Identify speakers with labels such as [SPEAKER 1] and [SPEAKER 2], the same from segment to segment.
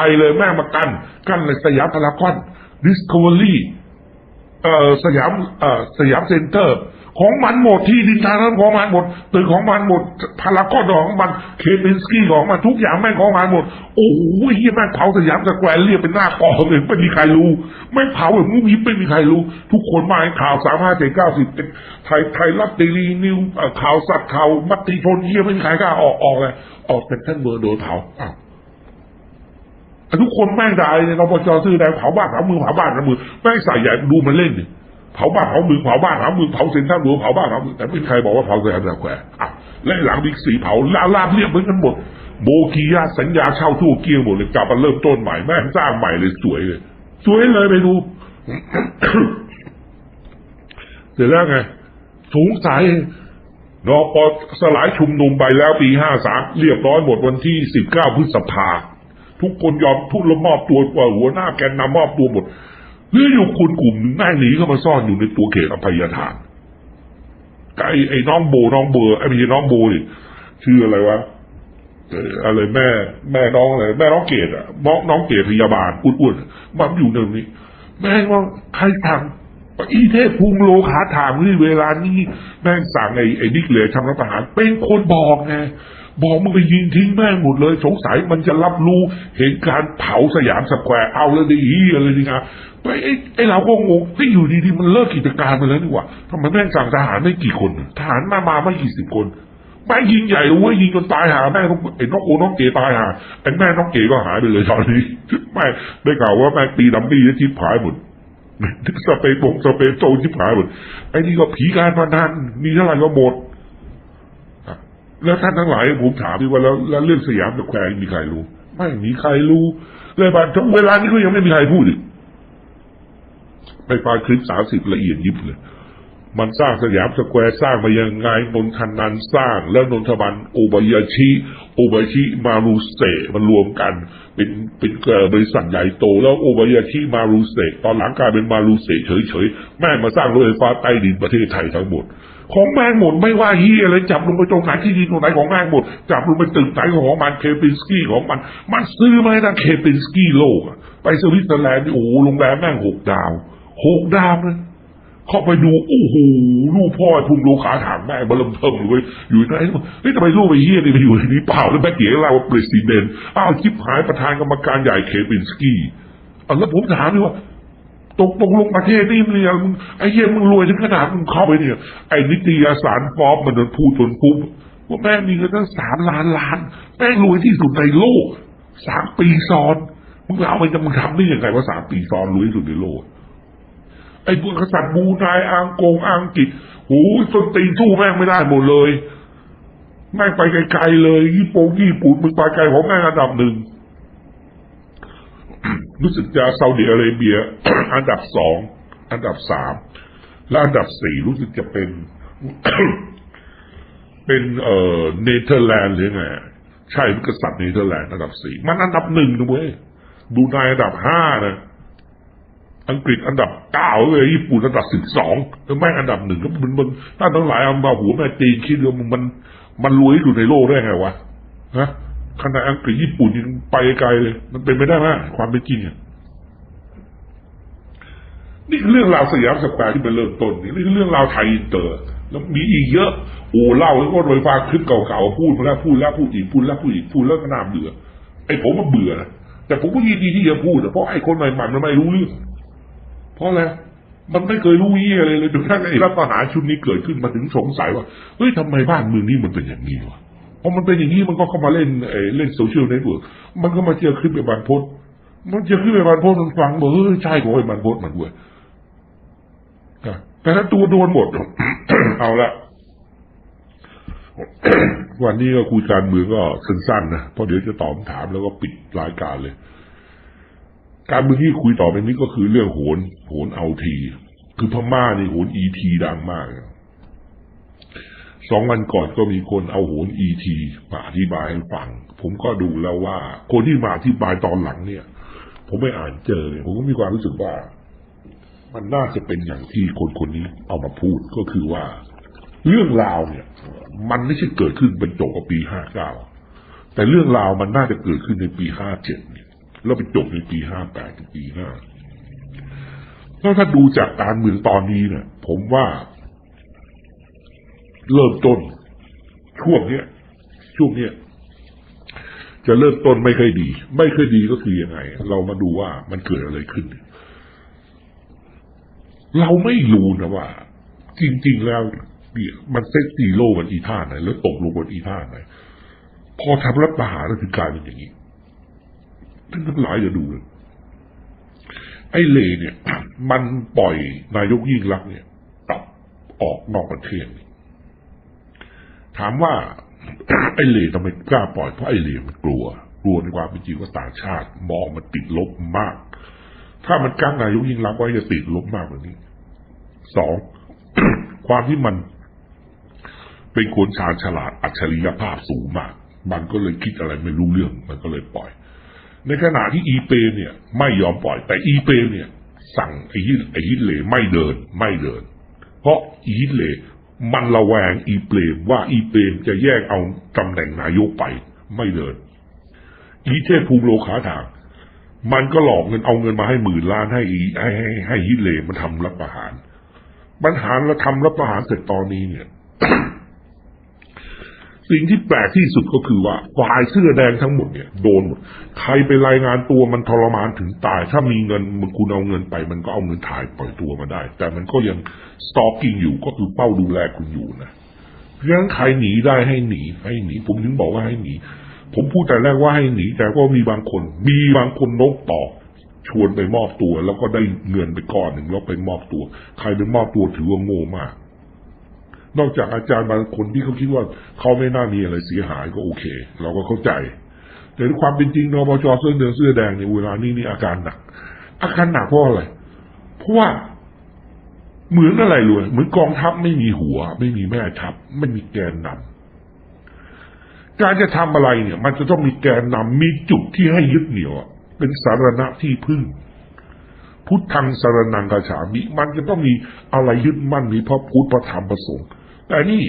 [SPEAKER 1] รเลยแม่มากัน กันเลยสยามพารากอนดิสคัฟเวอรี่เอ่อสยามเอ่อสยามเซ็นเตอร์ ของมันหมดที่ดินทางนั้นของมันหมดตึกของมันหมดพารากอนของมันเคปินสกี้ของมันทุกอย่างแม่งของมันหมด โอ้โหเฮียแม่งเผาสยามสแควร์เรียกเป็นหน้ากองเลยไม่มีใครรู้แม่เผาแบบมุ้งยิ้มไม่มีใครรู้ ทุกคนมาให้ข่าวสามห้าเจ็ดเก้าสิบไทยไทยรัฐเดลีนิวข่าวสัตว์ข่าวมัตติชนเฮียไม่มีใครกล้าออกออกเลยออกเป็นท่านเบอร์โดนเผาอ้าว ทุกคนแม่งด่าเลยนปจซื้อแดงเผาบ้านเผาเมืองเผาบ้านเผาเมืองแม่งใส่ใหญ่ดูมันเล่นดิเผาบ้านเผาเมืองเผาบ้านเผาเมืองเผาเซ็นทรัลเวิลด์เผาบ้านเผาเมืองแต่ไม่มีใครบอกว่าเผาสยามสแควร์อะและหลังบิ๊กซีเผาลาลาบเรียบเหมือนกันหมดโบกียาสัญญาเช่าทั่วเกียงหมดเลยกลับมาเริ่มต้นใหม่แม่งสร้างใหม่เลยสวยเลยสวยเลยไปดูเสร็จแล้วไงสงสัยนปสลายชุมนุมไปแล้วปีห้าสามเรียบร้อยหมดวันที่สิบเก้าพฤษภา ทุกคนยอมทุกละมอบตัวกว่าหัวหน้าแกนนำมอบตัวหมดเหลืออยู่คนกลุ่มหนึ่งแม่งหนีเข้ามาซ่อนอยู่ในตัวเขตอภัยทานไอ้ไอ้น้องโบน้องเบอร์ไอ้ไม่ใช่น้องโบดิชื่ออะไรวะอะไรแม่ แม่น้องอะไรแม่น้องเกดอะน้องน้องเกดพยาบาลอ้วนๆมันอยู่ในนี้ แม่งว่าใครทำอีเทพภูมิโลขาถามนี่เวลานี้แม่งสั่งไอ้ไอ้นิกเหลือทำรัฐประหารเป็นคนบอกไง บอกมึงไปยิงทิ้งแม่งหมดเลย สงสัยมันจะรับรู้เห็นการเผาสยามสแควร์เอาแล้วดีอะไรนี่นะไปไอ้ไอ้เราก็งงที่อยู่ดีๆมันเลิกกิจการไปแล้วนี่หว่าทำไมแม่งสั่งทหารไม่กี่คนทหารมามาไม่กี่สิบคนแม่งยิงใหญ่เลยเว้ยยิงจนตายหาแม่งต้องไอ้น้องโอน้องเก๋ตายหาไอ้แม่น้องเก๋ก็หายไปเลยตอนนี้แม่ได้ข่าวว่าแม่งตีดัมบี้แล้วชิบหายหมดสเปรย์ปงสเปรย์โซนชิบหายหมดไอ้นี่ก็ผีการพนันมีเท่าไหร่ก็หมด แล้วท่านทั้งหลายผมถามดีว่าแล้วแล้วเรื่องสยามสแควร์มีใครรู้ ไม่มีใครรู้ เลยบัดเวลานี้ก็ยังไม่มีใครพูดอีกไปฟังคลิปสามสิบละเอียดยิบเลย มันสร้างสยามสแควร์สร้างมายังไงนนทนันสร้าง แล้วนนทบันโอบายาชิโอบายาชิมารูเซมันรวมกัน เป็นเป็นเออบริษัทใหญ่โต แล้วโอบายาชิมารูเซตอนหลังกลายเป็นมารูเซเฉยๆแม่มาสร้างรถไฟฟ้าใต้ดินประเทศไทยทั้งหมด ของแม่งหมดไม่ว่าเฮียอะไรจับลงไปตรงไหนที่ดินตรงไหนของแม่งหมดจับลงไปตึกไหนของมันเคปินสกี้ของมัน มันซื้อมาให้ทั้งเคปินสกี้โลกอะไปสวิตเซอร์แลนด์นี่โอ้โหโรงแรมแม่งหกดาวหกดาวเลยเข้าไปดูโอ้โหลูกพ่อทุ่มโลขาถางแม่บลมเทิมเลยอยู่ไหนเฮ้ยทำไมลูกไปเฮียนี่ไปอยู่ในนี้เปล่าแล้วแม่เก๋เราว่าประธานอ้าวชิบหายประธานกรรมการใหญ่เคปินสกี้อะแล้วผมถามเลยว่า ตกตกลงประเทศนี่มันเนี่ยมึงไอ้เหี้ยมึงรวยถึงขนาดมึงเข้าไปเนี่ย ไอ้นิตยสารฟอร์มมันโดนพูดจนปุ๊บว่าแม่มีเงินตั้งสามล้านล้านแม่งรวยที่สุดในโลกสามปีซ้อนมึงเอาไปจะมึงทำได้ยังไงว่าสามปีซ้อนรวยที่สุดในโลกไอ้พวกกษัตริย์บรูไนอังกงอังกฤษโอ้ยต้นตีนสู้แม่งไม่ได้หมดเลยแม่งไปไกลๆเลย ญี่ปุ่นญี่ปุ่นมึงไปไกลของแม่งอันดับหนึ่ง รู้สึกจะซาอุดิอาระเบีย อันดับสองอันดับสามและอันดับสี่รู้สึกจะเป็น เป็นเอ่อเนเธอร์แลนด์หรือไงใช่เป็นกษัตริย์เนเธอร์แลนด์อันดับสี่มันอันดับหนึ่งนะเว้ยดูในอันดับห้านะอังกฤษอันดับเก้าเลยญี่ปุ่นอันดับสิบสองแล้วแม่งอันดับหนึ่งก็มันมันถ้าทั้งหลายเอามาหัวแม่ตีนคิดว่ามันมันมันรวยที่สุดในโลกได้ไงวะฮะ ขนาดอังกฤษญี่ปุ่นยังไปไกลเลย มันเป็นไปได้ไหมความเป็นจริงอะนี่คือเรื่องราวสยามสแควร์ที่เป็นเริ่มต้นนี่นี่คือเรื่องราวไทยอินเตอร์ แล้วมีอีกเยอะโอ้เล่าแล้วก็โดยฟังคลิปเก่าๆพูดมาแล้วพูดแล้วพูดอีกพูดแล้วพูดอีกพูดแล้วก็น่าเบื่อไอ้ผมมันเบื่อนะแต่ผมก็ยินดีที่จะพูดเพราะไอ้คนใหม่ๆมันไม่รู้เรื่องเพราะอะไรมันไม่เคยรู้เยี่อะไรเลยจนกระทั่งไอ้รัฐประหารชุดนี้เกิดขึ้นมาถึงสงสัยว่าเฮ้ยทำไมบ้านเมืองนี้มันเป็นอย่างนี้วะ พอมันเป็นอย่างนี้มันก็เข้ามาเล่นเอ่เล่นโซเชียลเน็ตเวิร์กมันก็มาเจอคลิปไอ้บานพสมันเจอคลิปไอ้บานพสมันฟังบอกเออใช่ของไอ้บานพสมันเว้ยอะแต่ถ้าตัวโดนหมดเอาละวันนี้ก็คุยการเมืองก็สั้นๆนะเพราะเดี๋ยวจะตอบคำถามแล้วก็ปิดรายการเลย การเมืองที่คุยต่อไปนี้ก็คือเรื่องโหนโหนเอาที คือพม่านี่โหนอีทีดังมากนะ สองวันก่อนก็มีคนเอาโหนอีทีมาอธิบายให้ฟัง ผมก็ดูแล้วว่า คนที่มาอธิบายตอนหลังเนี่ย ผมไม่อ่านเจอเผมก็มีความรู้สึกว่า มันน่าจะเป็นอย่างที่คนคนนี้เอามาพูดก็คือว่า เรื่องราวเนี่ย มันไม่ใช่เกิดขึ้นเป็นจบกับปีห้าเก้าแต่เรื่องราวมันน่าจะเกิดขึ้นในปีห้าเจ็ดแล้วไปจบในปีห้าแปดถึงปีห้าแล้วถ้าดูจากการเมืองตอนนี้เนี่ยผมว่า เริ่มต้น ช่วงเนี้ยช่วงเนี้ยจะเริ่มต้นไม่ค่อยดี ไม่ค่อยดีก็คือยังไง เรามาดูว่ามันเกิดอะไรขึ้น เราไม่รู้นะว่า จริง ๆ แล้วเนี่ยมันเซตซีโร่กันอีท่าไหนแล้วตกลงบนอีท่าไหนพอทำรัฐประหารแล้วถึงกลายเป็นอย่างนี้ท่านทั้งหลายอย่าดูเลยไอ้เลเนี่ย มันปล่อยนายกยิ่งรักเนี่ยกลับออกนอกประเทศ ถามว่าไอ้เลทำไมกล้าปล่อยเพราะไอ้เลมันกลัว กลัวในความเป็นจริงว่าต่างชาติ มองมันติดลบมาก ถ้ามันกั้งนายกยิ่งรักไว้จะติดลบมากกว่านี้สองความที่มัน เป็นคนชาญฉลาดอัจฉริยภาพสูงมาก มันก็เลยคิดอะไรไม่รู้เรื่อง มันก็เลยปล่อย ในขณะที่อีเปเนี่ย ไม่ยอมปล่อย แต่อีเปเนี่ย สั่งไอ้ฮิตไอ้ฮิตเลไม่เดิน ไม่เดิน เพราะอีฮิตเล มันระแวงอีเปรมว่าอีเปรมจะแย่งเอาตำแหน่งนายกไป ไม่เดิน อีเทพภูมิโลขาถางมันก็หลอกเงินเอาเงินมาให้หมื่นล้านให้อีให้ให้ให้ฮิตเลมันทำรัฐประหารปัญหาแล้วทำรัฐประหารเสร็จตอนนี้เนี่ย สิ่งที่แปลกที่สุดก็คือว่าฝ่ายเสื้อแดงทั้งหมดเนี่ยโดนหมดใครไปรายงานตัวมันทรมานถึงตาย ถ้ามีเงินมึงคุณเอาเงินไป มันก็เอาเงินถ่ายปล่อยตัวมาได้ แต่มันก็ยังสตอกกิ้งอยู่ก็คือเป้าดูแลคุณอยู่นะเพราะฉะนั้นใครหนีได้ให้หนีให้หนี ผมถึงบอกว่าให้หนี ผมพูดแต่แรกว่าให้หนี แต่ก็มีบางคน มีบางคนนกต่อชวนไปมอบตัว แล้วก็ได้เงินไปก้อนหนึ่งแล้วไปมอบตัว ใครไปมอบตัวถือว่าโง่มาก นอกจากอาจารย์บางคนที่เขาคิดว่าเขาไม่น่ามีอะไรเสียหายก็โอเค เราก็เข้าใจ แต่ความเป็นจริงนปชเสื้อเหลืองเสื้อแดงในเวลานี้นี่อาการหนัก อาการหนักเพราะอะไรเพราะว่าเหมือนอะไรเลยเหมือนกองทัพไม่มีหัว ไม่มีแม่ทัพ ไม่มีแกนนำการจะทำอะไรเนี่ย มันจะต้องมีแกนนำมีจุดที่ให้ยึดเหนี่ยวเป็นสารณะที่พึ่ง พุทธังสารนังกาฉามิ มันจะต้องมีอะไรยึดมั่นมีพระพุทธพระธรรมพระสงฆ์ แต่นี่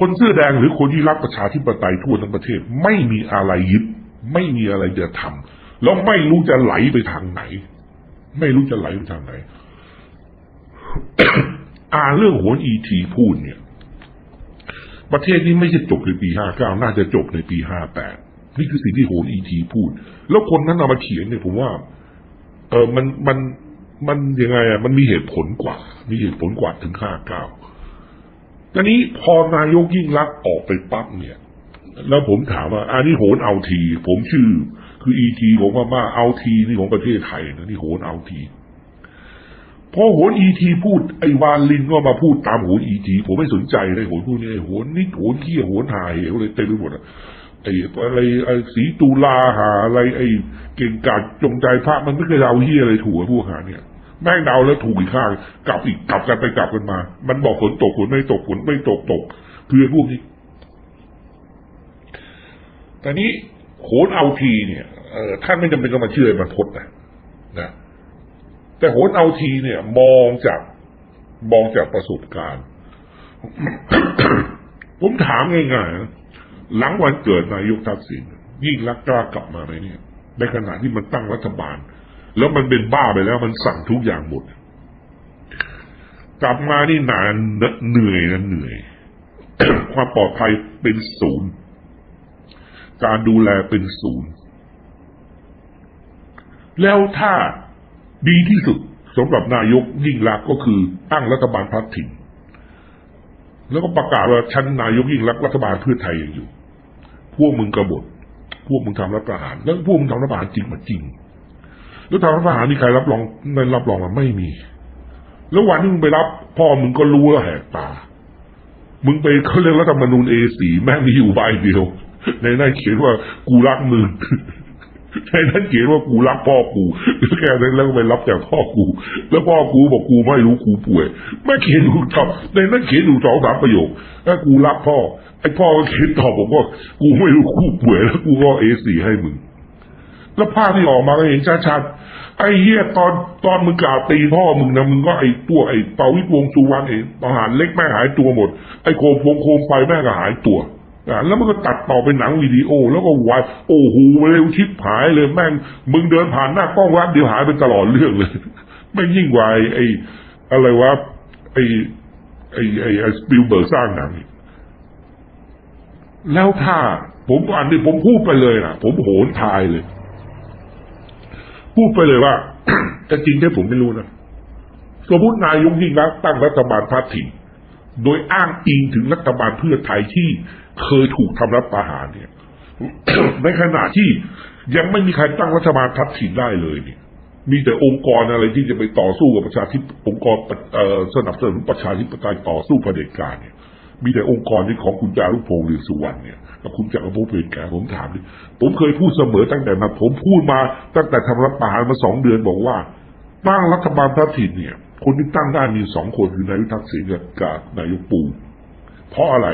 [SPEAKER 1] คนเสื้อแดงหรือคนที่รักประชาธิปไตยทั่วทั้งประเทศ ไม่มีอะไรยึดไม่มีอะไรจะทำแล้วไม่รู้จะไหลไปทางไหน ไม่รู้จะไหลไปทางไหน อ่านเรื่องโหนอีทีพูดเนี่ย ประเทศนี้ไม่ใช่จบในปีห้าเก้าน่าจะจบในปีห้าแปดนี่คือสิ่งที่โหนอีทีพูด แล้วคนนั้นเอามาเขียนเนี่ยผมว่า เออมันมัน มันยังไงอะ มันมีเหตุผลกว่า มีเหตุผลกว่าถึงห้าเก้าตอนนี้พอนายกยิ่งรักออกไปปั๊บเนี่ย แล้วผมถามว่าอันนี้โหนเอาที ผมชื่อ คืออีทีผมว่ามาเอาทีนี่ของประเทศไทยนะนี่โหนเอาทีพอโหนอีทีพูดไอ้วานลินก็มาพูดตามโหนอีทีผมไม่สนใจเลยโหนพูดนี่โหนนี่โหนขี้โหนหายเหวเลยเต็มไปหมดอะไอ้อะไรไอ้สีตุลาหาอะไรไอ้เก่งกาจจงใจพระมันไม่เคยเอาเฮียอะไรถูกพวกหาเนี่ย แม่งเดาแล้วถูกอีกข้างกลับอีกกลับกันไปกลับกันมา มันบอกฝนตกฝนไม่ตกฝนไม่ตกตกเพื่อพวกนี้แต่นี้โหนเอาทีเนี่ยเออท่านไม่จำเป็นต้องมาเชื่อมันพดนะนะแต่โหนเอาทีเนี่ย มองจากมองจากประสบการณ์ ผมถามง่ายๆหลังวันเกิดนายกทักษิณยิ่งรักกล้ากลับมาไหมเนี่ย ในขณะที่มันตั้งรัฐบาล แล้วมันเป็นบ้าไปแล้วมันสั่งทุกอย่างหมด กลับมานี่นานเหนื่อยนะเหนื่อย ความปลอดภัยเป็นศูนย์ การดูแลเป็นศูนย์ แล้วถ้าดีที่สุดสำหรับนายกยิ่งรักก็คือตั้งรัฐบาลพัฒถิ่นแล้วก็ประกาศว่าชั้นนายกยิ่งรักรัฐบาลเพื่อไทยยังอยู่ พวกมึงกบฏ พวกมึงทำรัฐประหาร แล้วพวกมึงทำรัฐประหารจริงมาจริง แล้วทำรัฐประหารมีใครรับรองไม่รับรองมาไม่มี แล้ววันที่มึงไปรับ พ่อมึงก็รู้แล้วแหกตา มึงไปเขาเรียกรัฐธรรมนูญเอสีแม่งมีอยู่ใบเดียว ในนั้นเขียนว่ากูรักมึงในนั้นเขียนว่ากูรักพ่อกูแค่นั้นแล้วไปรับจากพ่อกู แล้วพ่อกูบอกกูไม่รู้กูป่วยแม่เขียนอยู่ตอบในนั้นเขียนอยู่สองสามประโยคแล้วกูรักพ่อไอ้พ่อก็เขียนตอบบอกว่า กูไม่รู้กูป่วยแล้วกูก็เอสีให้มึง แล้วภาพที่ออกมาก็เห็นชัดๆไอ้เหี้ยตอนตอนมึงกล่าวตีพ่อมึงนะมึงก็ไอ้ตัวไอ้เปาวิทย์วงษ์สุวรรณไอ้ทหารเล็กแม่งหายตัวหมด ไอ้โคมวงโคมไฟแม่งก็หายตัวอะแล้วมันก็ตัดต่อเป็นหนังวิดีโอ แล้วก็วายโอ้โหเร็วชิบหายเลยแม่งมึงเดินผ่านหน้ากล้องวัดเดียวหายไปตลอดเรื่องเลยไม่งยิ่งกว่าไอ้ไอ้อะไรวะไอ้ไอ้ไอ้ไอ้สปิลเบิร์กสร้างหนังอีกแล้วถ้าผมอันนี้ผมพูดไปเลยนะผมโหนทายเลย พูดไปเลยว่าแต่จริงแค่ผมไม่รู้นะสมมตินายกยิ่งรักตั้งรัฐบาลพาดถิ่นโดยอ้างอิงถึงรัฐบาลเพื่อไทยที่เคยถูกทำรัฐประหารเนี่ย ในขณะที่ยังไม่มีใครตั้งรัฐบาลพัดถิ่นได้เลยเนี่ย มีแต่องค์กรอะไรที่จะไปต่อสู้กับประชาธิปองค์กรสนับสนุนประชาธิปไตยต่อสู้เผด็จการเนี่ย มีแต่องค์กรที่ของคุณจารุพงศ์หรือสุวรรณเนี่ยกับคุณจักรภพเพนแกผมถามดิผมเคยพูดเสมอตั้งแต่มา ผมพูดมาตั้งแต่ทำรัฐประหารมาสองเดือนบอกว่า ตั้งรัฐบาลพระถิ่นเนี่ย คนที่ตั้งได้มีสองคนคือนายทักษิณกับนายกปูเพราะอะไร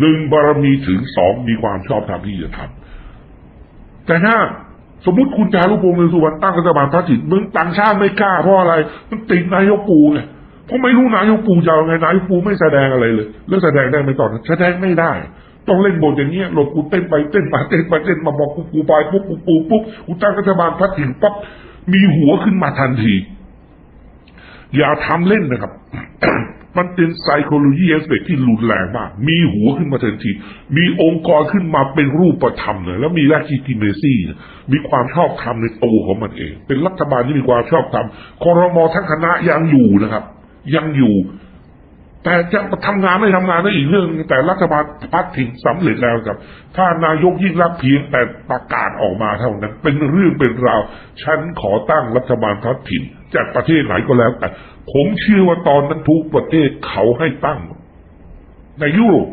[SPEAKER 1] หนึ่งบารมีถึงสองมีความชอบธรรมที่จะทำแต่ถ้าสมมติคุณจารุพงศ์หรือสุวรรณตั้งรัฐบาลพระถิ่นมึงต่างชาติไม่กล้าเพราะอะไร มันติดนายกปูไง เพราะไม่รู้นายกปูจะเอาไงนายกปูไม่แสดงอะไรเลย แล้วแสดงได้ไหมตอนนั้นแสดงไม่ได้ ต้องเล่นบทอย่างเงี้ยหลบกูเต้นไปเต้นมาเต้นไปเต้นมาบอกกูกูไปปุ๊บกูปูปุ๊บกูตั้งรัฐบาลพระถิ่นปั๊บมีหัวขึ้นมาทันที อย่าทำเล่นนะครับ มันเป็น psychology aspect ที่รุนแรงมาก มีหัวขึ้นมาทันที มีองค์กรขึ้นมาเป็นรูปธรรมเลยแล้วมี legitimacy มีความชอบธรรมในตัวของมันเอง เป็นรัฐบาลที่มีความชอบธรรมคอรมอทั้งคณะยังอยู่นะครับ ยังอยู่ แต่จะทำงานไม่ทำงานนั่นอีกเรื่อง แต่รัฐบาลพัดถิ่นสำเร็จแล้วครับ ถ้านายกยิ่งรักเพียงแต่ประกาศออกมาเท่านั้น เป็นเรื่องเป็นราว ฉันขอตั้งรัฐบาลพัดถิ่นจากประเทศไหนก็แล้วแต่ ผมเชื่อว่าตอนนั้นทุกประเทศเขาให้ตั้ง ในยุโรป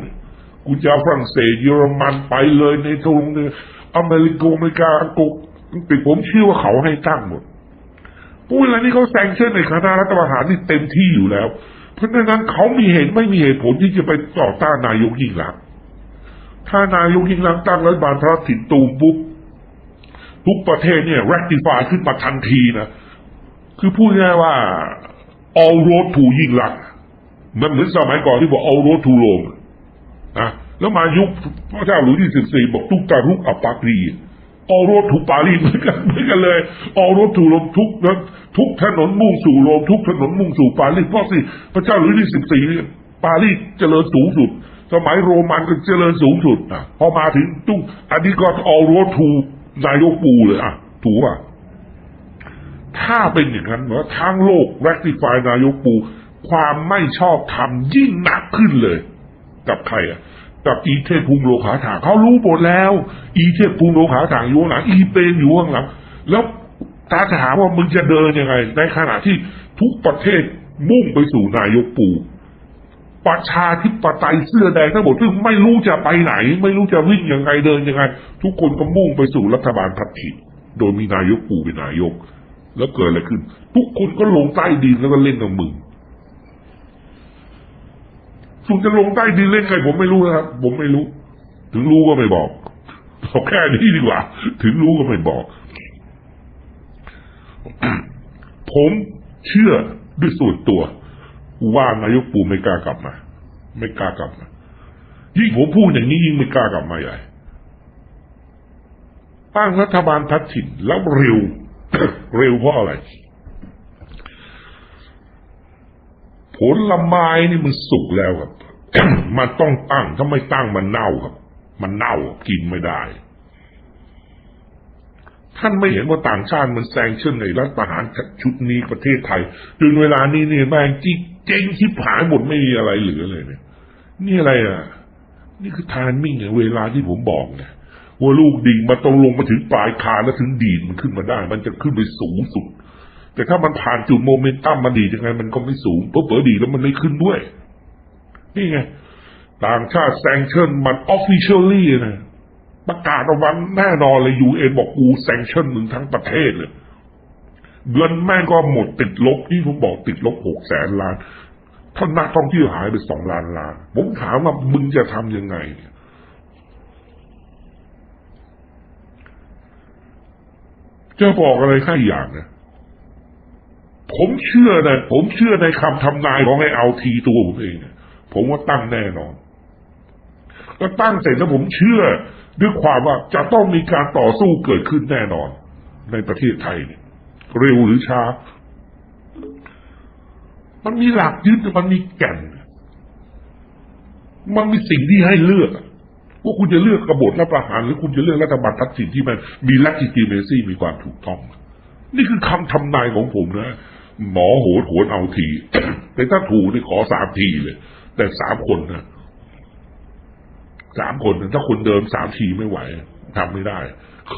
[SPEAKER 1] กูจะเอาฝรั่งเศสเยอรมันไปเลยในทงเนี่ยอเมริกาอเมริกาอังกฤษอังกฤษผมเชื่อว่าเขาให้ตั้งหมด พูดอะไรนี่เขาแซงเช่นในคณะรัฐประหารนี่เต็มที่อยู่แล้ว เพราะฉะนั้นเขามีเหตุไม่มีเหตุผลที่จะไปต่อต้านนายกยิ่งรักษณ์ถ้านายกยิ่งรักษณ์ตั้งรัฐบาลพระถิ่นตูมปุ๊บทุกประเทศเนี่ย rectify ขึ้นมาทันทีนะ คือพูดง่ายว่า all road to ยิ่งรักษณ์มันเหมือนสมัยก่อนที่บอก all road to Rome นะแล้วมายุคพระเจ้าหลุยส์ที่สิบสี่บอกทุกการุกอปปากรี ออโรถถูกปารีสเหมือนกันเหมือนกันเลยออโรถถูกลมทุกนั้นทุกถนนมุ่งสู่โรมทุกถนนมุ่งสู่ปารีสเพราะสิพระเจ้าหลุยส์ที่สิบสี่ปารีสเจริญสูงสุด สมัยโรมันก็เจริญสูงสุดอะพอมาถึงตุ้งอันนี้ก็ออโรถถูกนายกปูเลยอะถูกป่ะถ้าเป็นอย่างนั้นว่าทั้งโลก rectify นายกปู ความไม่ชอบธรรมยิ่งหนักขึ้นเลย กับใครอะ กับอีเทพภูมิโลขาถางเขารู้หมดแล้ว อีเทพภูมิโลขาถางอยู่ข้างหลังอีเปนอยู่ข้างหลังแล้วตาถามว่ามึงจะเดินยังไง ในขณะที่ทุกประเทศมุ่งไปสู่นายกปู่ประชาธิปไตยเสื้อแดงทั้งหมดซึ่งไม่รู้จะไปไหน ไม่รู้จะวิ่งยังไงเดินยังไง ทุกคนก็มุ่งไปสู่รัฐบาลพัฒถิ่นโดยมีนายกปู่เป็นนายก แล้วเกิดอะไรขึ้น ทุกคนก็ลงใต้ดินแล้วก็เล่นกับมึง ส่วนจะลงใต้ดินเล่นไงผมไม่รู้นะครับ ผมไม่รู้ ถึงรู้ก็ไม่บอกบอกแค่นี้ดีกว่า ถึงรู้ก็ไม่บอก ผมเชื่อด้วยส่วนตัว ว่านายกปูไม่กล้ากลับมา ไม่กล้ากลับมา ยิ่งผมพูดอย่างนี้ยิ่งไม่กล้ากลับมาใหญ่ตั้งรัฐบาลทัดถิ่นแล้วเร็ว เร็วเพราะอะไร ผลไม้นี่มันสุกแล้วครับ มันต้องตั้ง ถ้าไม่ตั้งมันเน่าครับ มันเน่ากินไม่ได้ ท่านไม่เห็นว่าต่างชาติมันแซงเช่นในรัฐประหารชุดนี้ประเทศไทยจนเวลานี้เนี่ยแม่งจิเจ๊งชิบหายหมดไม่มีอะไรเหลือเลยเนี่ย นี่อะไรอะ นี่คือทานมิ่งเวลาที่ผมบอกไงว่าลูกดิ่งมาต้องลงมาถึงปลายคานแล้วถึงดีดมันขึ้นมาได้ มันจะขึ้นไปสูงสุด แต่ถ้ามันผ่านจุดโมเมนตัมมาดีดยังไง มันก็ไม่สูงเพราะเผลอดีแล้วมันไม่ขึ้นด้วย นี่ไงต่างชาติแซงเชิญมันออฟฟิเชียลลี่นะประกาศออกมาแน่นอนเลยยูเอ็นบอกกูแซงเชิญมึงทั้งประเทศเลยเงินแม่งก็หมดติดลบที่ผมบอกติดลบหกแสนล้านท่านนักท่องเที่ยวหายไปสองล้านล้าน ผมถามว่ามึงจะทำยังไงเนี่ยจะบอกอะไรแค่อย่างนะผมเชื่อนะผมเชื่อในคำทำนายของไอ้เอาทีตัวผมเองนะ ผมว่าตั้งแน่นอน ก็ตั้งเสร็จแล้วผมเชื่อด้วยความว่าจะต้องมีการต่อสู้เกิดขึ้นแน่นอน ในประเทศไทยเนี่ยเร็วหรือช้า มันมีหลักยึดมันมีแก่น มันมีสิ่งที่ให้เลือกว่าคุณจะเลือกกบฏรัฐประหาร หรือคุณจะเลือกรัฐบาลทักษิณที่มันมี legitimacy มีความถูกต้อง นี่คือคำทำนายของผมนะ หมอโหดโหนเอาทีแต่ถ้าถูกนี่ขอสามทีเลย แต่สามคนนะสามคนถ้าคนเดิมสามทีไม่ไหวทำไม่ได้